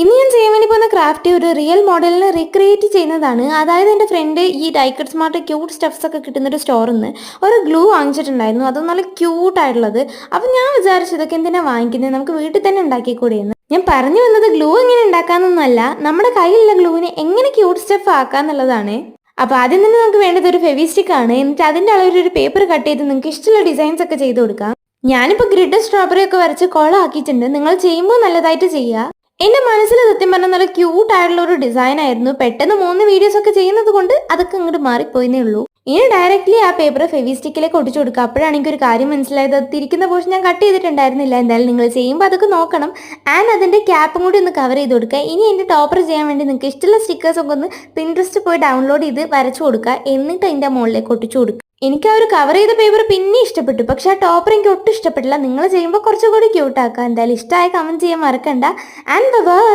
ഇന്ന് ഞാൻ ചെയ്യാൻ വേണ്ടി പോകുന്ന ക്രാഫ്റ്റ് ഒരു റിയൽ മോഡലിനെ റീക്രിയേറ്റ് ചെയ്യുന്നതാണ്. അതായത് എന്റെ ഫ്രണ്ട് ഈ ഡൈക്കട്ട് സ്മാർട്ട് ക്യൂട്ട് സ്റ്റഫ്സ് ഒക്കെ കിട്ടുന്ന ഒരു സ്റ്റോറിൽ നിന്ന് ഒരു ഗ്ലൂ വാങ്ങിച്ചിട്ടുണ്ടായിരുന്നു. അത് നല്ല ക്യൂട്ട് ആയിട്ടുള്ളത്. അപ്പം ഞാൻ വിചാരിച്ചു ഇതൊക്കെ എന്തിനാ വാങ്ങിക്കുന്നത് നമുക്ക് വീട്ടിൽ തന്നെ ഉണ്ടാക്കിക്കൂടെയെന്ന് ഞാൻ പറഞ്ഞു വന്നത് ഗ്ലൂ എങ്ങനെ ഉണ്ടാക്കാമെന്നൊന്നുമല്ല നമ്മുടെ കയ്യിലുള്ള ഗ്ലൂവിനെ എങ്ങനെ ക്യൂട്ട് സ്റ്റഫ് ആക്കാന്നുള്ളതാണ്. അപ്പോൾ ആദ്യം തന്നെ നമുക്ക് വേണ്ടത് ഒരു ഫെവിസ്റ്റിക് ആണ്. എന്നിട്ട് അതിന്റെ അളവിൽ ഒരു പേപ്പർ കട്ട് ചെയ്ത് നിങ്ങൾക്ക് ഇഷ്ടമുള്ള ഡിസൈൻസ് ഒക്കെ ചെയ്ത് കൊടുക്കാം. ഞാനിപ്പോൾ ഗ്രിഡ് സ്ട്രോബറി ഒക്കെ വരച്ച് കൊളാക്കിയിട്ടുണ്ട്. നിങ്ങൾ ചെയ്യുമ്പോൾ നല്ലതായിട്ട് ചെയ്യുക എന്റെ മനസ്സിൽ സത്യം പറഞ്ഞാൽ നല്ല ക്യൂട്ട് ആയിട്ടുള്ള ഒരു ഡിസൈൻ ആയിരുന്നു. പെട്ടെന്ന് മൂന്ന് വീഡിയോസ് ഒക്കെ ചെയ്യുന്നത് കൊണ്ട് അതൊക്കെ അങ്ങോട്ട് മാറിപ്പോയിന്നേ ഉള്ളൂ. ഇനി ഡയറക്റ്റ്ലി ആ പേപ്പർ ഫെവിസ്റ്റിക്കിലേക്ക് ഒട്ടിച്ചു കൊടുക്കുക. അപ്പോഴാണ് എനിക്ക് ഒരു കാര്യം മനസ്സിലായത്. തിരിക്കുന്ന പോർഷൻ ഞാൻ കട്ട് ചെയ്തിട്ടുണ്ടായിരുന്നില്ല. എന്തായാലും നിങ്ങൾ ചെയ്യുമ്പോൾ അതൊക്കെ നോക്കണം. ആൻഡ് അതിന്റെ ക്യാപ്പും കൂടി ഒന്ന് കവർ ചെയ്ത് കൊടുക്കുക. ഇനി എന്റെ ടോപ്പർ ചെയ്യാൻ വേണ്ടി നിങ്ങൾക്ക് ഇഷ്ടമുള്ള സ്റ്റിക്കേഴ്സ് ഒക്കെ ഒന്ന് പിൻട്രസ്റ്റ് പോയി ഡൗൺലോഡ് ചെയ്ത് വരച്ചു കൊടുക്കുക. എന്നിട്ട് അതിന്റെ മുകളിലേക്ക് ഒട്ടിച്ചു കൊടുക്കുക. എനിക്ക് ആ ഒരു കവർ ചെയ്ത പേപ്പർ പിന്നെ ഇഷ്ടപ്പെട്ടു. പക്ഷെ ആ ടോപ്പർ എനിക്ക് ഒട്ടും ഇഷ്ടപ്പെട്ടില്ല. നിങ്ങൾ ചെയ്യുമ്പോൾ കുറച്ചുകൂടി ക്യൂട്ടാക്കുക എന്തായാലും ഇഷ്ടമായ കമന്റ് ചെയ്യാൻ മറക്കണ്ട. And the by